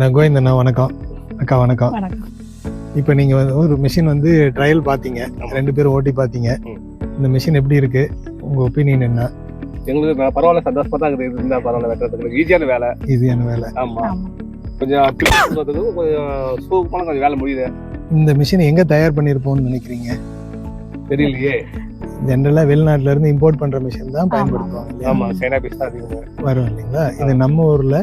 நான் கோவிந்தண்ணா வணக்கம். அக்கா வணக்கம். வணக்கம். இப்போ நீங்கள் வந்து ஒரு மிஷின் வந்து ட்ரையல் பார்த்தீங்க. ரெண்டு பேரும் ஓட்டி பார்த்தீங்க. இந்த மிஷின் எப்படி இருக்கு? உங்கள் ஒப்பீனியன் என்ன? எங்களுக்கு நான் பரவாயில்ல சந்தோஷமா தான் இருக்குது. இருந்தா பரவாயில்ல வெட்டுறதுக்கு ஈஸியான வேலை. ஈஸியான வேலை. ஆமா. ஆமா. கொஞ்சம் கொஞ்சம் சூப்பரான கொஞ்சம் வேலை முடியுது. இந்த மிஷின் எங்கே தயார் பண்ணியிருப்போம்னு நினைக்கிறீங்க? தெரியலையே. ஜென்ரலாக வெளிநாட்டுல இருந்து இம்போர்ட் பண்ணுற மிஷின் தான் பயன்படுத்துவாங்க இல்லையா? ஆமா சைனா பீஸ் தான் வரும் இல்லைங்களா? இது நம்ம ஊரில்.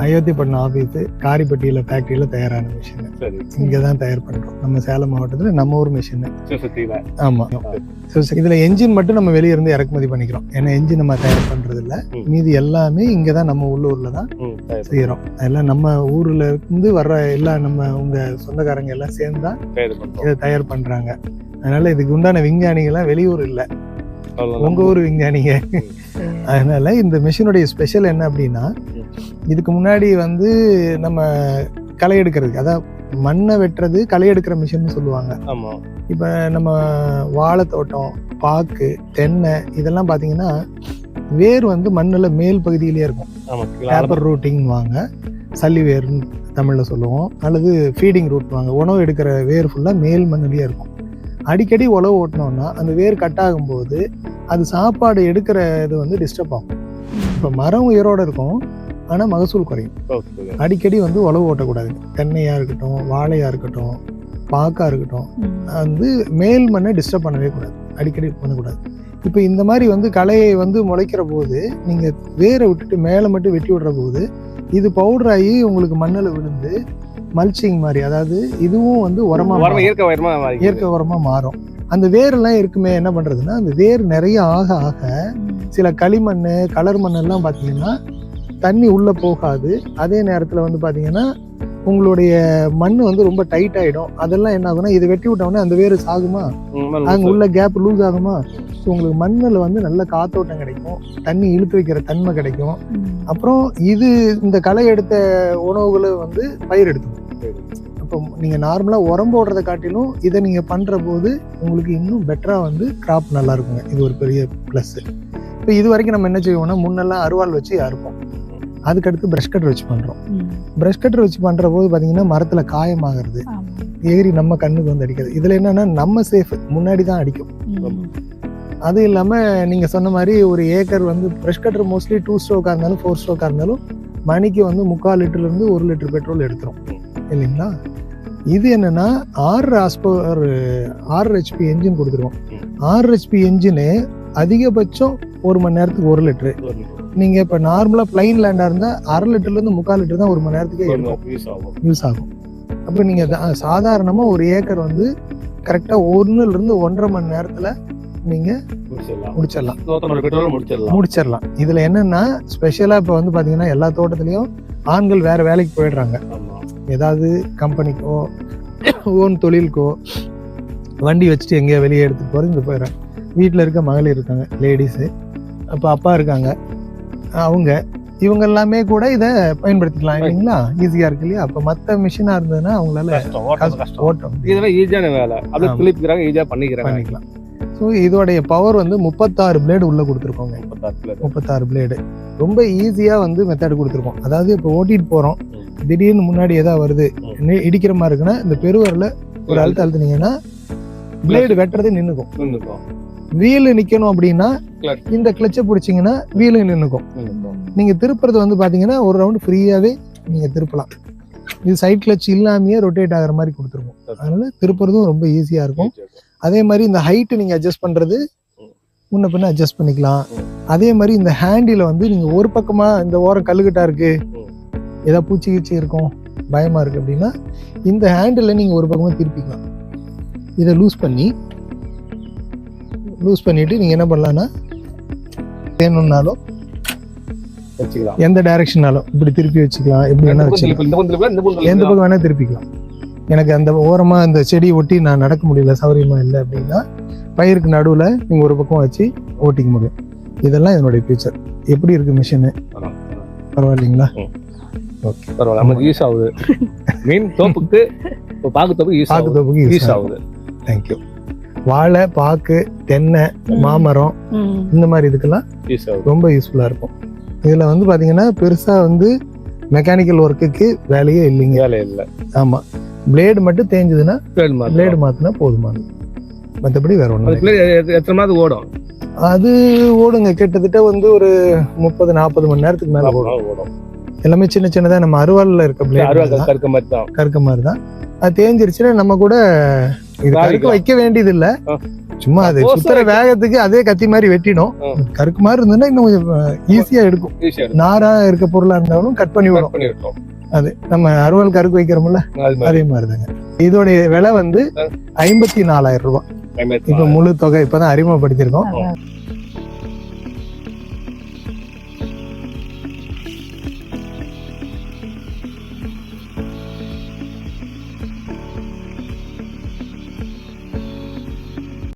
அயோத்திப்பட்டினம் ஆஃபீஸு காரிப்பட்டியில் ஃபேக்ட்ரியில் தயாரான மிஷின் சரி. இங்கே தான் தயார் பண்ணுறோம் நம்ம சேலம் மாவட்டத்தில் நம்ம ஊர் மிஷின் ஆமாம் ஸோ இதில் என்ஜின் மட்டும் நம்ம வெளிய இருந்து இறக்குமதி பண்ணிக்கிறோம். ஏன்னா என்ஜின் நம்ம தயார் பண்ணுறது இல்ல. மீதி எல்லாமே இங்கே தான் நம்ம உள்ளூரில் தான் ம் சரி செய்கிறோம் அதெல்லாம் நம்ம ஊர்ல இருந்து வர்ற எல்லாம் நம்ம உங்க சொந்தக்காரங்க எல்லாம் சேர்ந்து தான் பண்றோம். இதை தயார் பண்றாங்க. அதனால இதுக்கு உண்டான விஞ்ஞானிகள்லாம் வெளியூர் இல்ல. உங்க ஊர் விஞ்ஞானிங்க அதனால இந்த மிஷினுடைய ஸ்பெஷல் என்ன அப்படின்னா இதுக்கு முன்னாடி வந்து நம்ம களை எடுக்கிறதுக்கு அதான் மண்ணை வெட்டுறது களை எடுக்கிற மிஷின் சொல்லுவாங்க. இப்போ நம்ம வாழைத்தோட்டம் பாக்கு தென்னை இதெல்லாம் பார்த்தீங்கன்னா வேர் வந்து மண்ணில் மேல் பகுதியிலேயே இருக்கும். பேப்பர் ரூட்டிங் வாங்க சல்லி வேர்னு தமிழில் சொல்லுவோம். அல்லது ஃபீடிங் ரூட் வாங்க. உணவு எடுக்கிற வேர் ஃபுல்லாக மேல் மண்ணிலேயே இருக்கும். அடிக்கடி உழவு ஓட்டினோம்னா அந்த வேர் கட் ஆகும்போது அது சாப்பாடு எடுக்கிற இது வந்து டிஸ்டர்ப் ஆகும். இப்போ மரம் உயரோட இருக்கும் ஆனால் மகசூல் குறையும். அடிக்கடி வந்து உழவு ஓட்டக்கூடாது. தென்னையாக இருக்கட்டும் வாழையாக இருக்கட்டும் பாக்காக இருக்கட்டும். வந்து மேல் மண்ணை டிஸ்டர்ப் பண்ணவே கூடாது. அடிக்கடி பண்ணக்கூடாது. இப்போ இந்த மாதிரி வந்து களையை வந்து முளைக்கிற போது நீங்கள் வேரை விட்டுட்டு மேலே மட்டும் வெட்டி விடுற போது இது பவுடர் ஆகி உங்களுக்கு மண்ணில் விழுந்து மல்ச்சிங் மாதிரி அதாவது இதுவும் வந்து உரமா உரமா மாறும். இயற்கை உரமா மாறி இயற்கை உரமா மாறும். அந்த வேரெல்லாம் இருக்குமே என்ன பண்றதுன்னா அந்த வேர் நிறைய ஆக ஆக. சில களிமண் கலர் மண் எல்லாம் பார்த்தீங்கன்னா தண்ணி உள்ள போகாது. அதே நேரத்தில் வந்து பார்த்தீங்கன்னா உங்களுடைய மண் வந்து ரொம்ப டைட் ஆயிடும். அதெல்லாம் என்ன ஆகும்னா இது வெட்டி விட்டோம்னா அந்த வேர் சாகுமா? அங்க உள்ள கேப் லூஸ் ஆகுமா? ஸோ உங்களுக்கு மண்ணில் வந்து நல்ல காத்தோட்டம் கிடைக்கும். தண்ணி இழுத்து வைக்கிற தன்மை கிடைக்கும். அப்புறம் இது இந்த களை எடுத்த உணவுகளை வந்து பயிர் எடுத்துக்கும். அப்போ நீங்கள் நார்மலாக உரம் போடுறதை காட்டிலும் இதை நீங்கள் பண்ணுற போது உங்களுக்கு இன்னும் பெட்டராக வந்து கிராப் நல்லா இருக்குங்க. இது ஒரு பெரிய ப்ளஸ் இப்போ இது வரைக்கும் நம்ம என்ன செய்வோம்னா முன்னெல்லாம் அருவாள் வச்சு அறுப்போம். அதுக்கடுத்து ப்ரஷ் கட்டர் வச்சு பண்ணுறோம். ப்ரஷ் கட்டர் வச்சு பண்ணுற போது பார்த்தீங்கன்னா மரத்தில் காயமாகிறது. ஏறி நம்ம கண்ணுக்கு வந்து அடிக்கிறது இதில் என்னன்னா நம்ம சேஃப் முன்னாடி தான் அடிக்கும். அது இல்லாமல் நீங்கள் சொன்ன மாதிரி ஒரு ஏக்கர் வந்து ப்ரெஷ் கட்டர் மோஸ்ட்லி டூ ஸ்ட்ரோக்காக இருந்தாலும் ஃபோர் ஸ்ட்ரோக்காக இருந்தாலும் மணிக்கு வந்து முக்கால் லிட்டர்லேருந்து ஒரு லிட்டர் பெட்ரோல் எடுத்துரும். இல்லைங்களா? இது என்னன்னா ஆறு ஆஸ்பர் ஆறு ஹெச்பி என்ஜின் கொடுத்துருவோம் ஆறு ஹெச்பி என்ஜினு அதிகபட்சம் ஒரு மணி நேரத்துக்கு ஒரு லிட்டரு. நீங்கள் இப்போ நார்மலாக பிளைன் லேண்டாக இருந்தால் அரை லிட்டர்லேருந்து முக்கால் லிட்டர் தான் ஒரு மணி நேரத்துக்கே யூஸ் ஆகும். யூஸ் ஆகும். அப்போ நீங்கள் சாதாரணமாக ஒரு ஏக்கர் வந்து கரெக்டாக ஒன்றுலேருந்து ஒன்றரை மணி நேரத்தில் நீங்கள் முடிச்சிடலாம். முடிச்சிடலாம். இதில் என்னன்னா ஸ்பெஷலாக இப்போ வந்து பார்த்தீங்கன்னா எல்லா தோட்டத்துலேயும் ஆண்கள் வேற வேலைக்கு போயிடுறாங்க. ஏதாவது கம்பெனிக்கோ ஓன் தொழிலுக்கோ வண்டி வச்சுட்டு எங்கேயோ வெளியே எடுத்துட்டு போகிறது இங்கே போயிடுறாங்க வீட்டில் இருக்க மகளிர் இருக்காங்க லேடிஸு அப்போ அப்பா இருக்காங்க. அவங்க இவங்க எல்லாமே கூட இதை பயன்படுத்திக்கலாம் இல்லைங்களா? ஈஸியாக இருக்கு இல்லையா? அப்போ மற்ற மிஷினாக இருந்ததுன்னா அவங்களால கஷ்டம் ஓட்டுறது கஷ்டம். ஓட்ட முடியாது. இதெல்லாம் ஈஸியான வேலை. அப்படியே ஆமா. துளிப்புக்கிறாங்க ஈஸியா பண்ணிக்கிறாங்க. பண்ணிக்கலாம். ஸோ இதோடைய பவர் வந்து முப்பத்தாறு பிளேடு உள்ளே கொடுத்துருக்கோங்க. முப்பத்தாறு பிளேடு ரொம்ப ஈஸியாக வந்து மெத்தட் கொடுத்துருக்கோம். அதாவது இப்போ ஓட்டிட்டு போகிறோம். திடீர்னு முன்னாடி ஏதாவது வருது இடிக்கிற மாதிரி இருக்குன்னா இந்த பெருவரில் ஒரு அழுத்த அழுத்துனீங்கன்னா பிளேடு வெட்டுறது நின்றுக்கும். வீலு நிற்கணும் அப்படின்னா. இந்த கிளச்சை பிடிச்சிங்கன்னா வீலு நின்றுக்கும். நீங்கள் திருப்புறது வந்து பார்த்தீங்கன்னா ஒரு ரவுண்டு ஃப்ரீயாகவே நீங்கள் திருப்பலாம் இது சைட் கிளச் இல்லாமையே ரொட்டேட் ஆகிற மாதிரி கொடுத்துருக்கோம் அதனால திருப்புறதும் ரொம்ப ஈஸியா இருக்கும். அதே மாதிரி இந்த ஹைட்டு நீங்கள் அட்ஜஸ்ட் பண்ணுறது ம். முன்ன பின்ன அட்ஜஸ்ட் பண்ணிக்கலாம். அதே மாதிரி இந்த ஹேண்டில் வந்து நீங்கள் ஒரு பக்கமாக இந்த ஓரம் கல்லுக்கட்டா இருக்கு. ஏதாவது பூச்சி கீச்சி இருக்கும் பயமாக இருக்குது அப்படின்னா இந்த ஹேண்டில் நீங்கள் ஒரு பக்கமாக திருப்பிக்கலாம். இதை லூஸ் பண்ணி லூஸ் பண்ணிவிட்டு நீங்கள் என்ன பண்ணலான்னா வேணும்னாலும் வச்சுக்கலாம். எந்த டைரக்ஷனாலும் இப்படி திருப்பி வச்சுக்கலாம் எப்படி இந்த வேணா பக்கம் வச்சுக்கலாம் எந்த. பக்கம் வேணா திருப்பிக்கலாம். எனக்கு அந்த ஓரமா அந்த செடி ஒட்டி நான் நடக்க முடியல சௌரியமா இல்லை அப்படின்னா பயிருக்கு நடுவுல நீங்க ஒரு பக்கம் வச்சு ஓட்டிக்க முடியும். இதெல்லாம் என்னுடைய ஃபியூச்சர் எப்படி இருக்கு மிஷினு பரவாயில்ல. பரவாயில்லைங்களா? பரவாயில்ல நமக்கு யூஸ் ஆகுது. மீன் தோப்புக்கு இப்போ பாக்கு தோப்புக்கு யூஸ் பாக்கு ஆகுது. தோப்புக்கு யூஸ் ஆகும் ஆகுது. தேங்க்யூ வாழை பாக்கு தென்னை. மாமரம். இந்த மாதிரி இதுக்கெல்லாம் யூஸ் ஆகுது. ரொம்ப யூஸ்ஃபுல்லா இருக்கும். இதுல வந்து பாத்தீங்கன்னா பெருசா வந்து மெக்கானிக்கல் ஒர்க்குக்கு வேலையே இல்லைங்க. வேலை இல்ல. ஆமா. பிளேடு மட்டும் தேஞ்சதுன்னா பிளேடு மாத்தினா போதுமானது. மற்றபடி வேற ஒன்றும் எத்தனை மாதம் ஓடும்? அது ஓடுங்க. கிட்டத்தட்ட வந்து ஒரு முப்பது நாற்பது மணி நேரத்துக்கு மேல ஓடும். ஓடும். எல்லாமே சின்ன சின்னதா நம்ம அருவாள்ல இருக்க பிளேடு கருக்க மாதிரி தான் கருக்க மாதிரி தான். அது தேஞ்சிருச்சுன்னா நம்ம கூட இது கருக்க. வைக்க வேண்டியது இல்ல. சும்மா அது சுத்துற வேகத்துக்கு அதே கத்தி மாதிரி வெட்டிடும். கருக்கு மாதிரி இருந்ததுன்னா இன்னும் கொஞ்சம் ஈஸியா எடுக்கும். நாரா இருக்க பொருளா இருந்தாலும் கட் பண்ணி விடும். அது நம்ம அருவாள் கருக்கு வைக்கிறோம்ல அது மாதிரி. அதே மாதிரிதாங்க. இதோடைய விலை வந்து. ஐம்பத்தி நாலாயிரம் ரூபாய். இப்ப முழு தொகை இப்பதான் அறிமுகப்படுத்தியிருக்கோம்.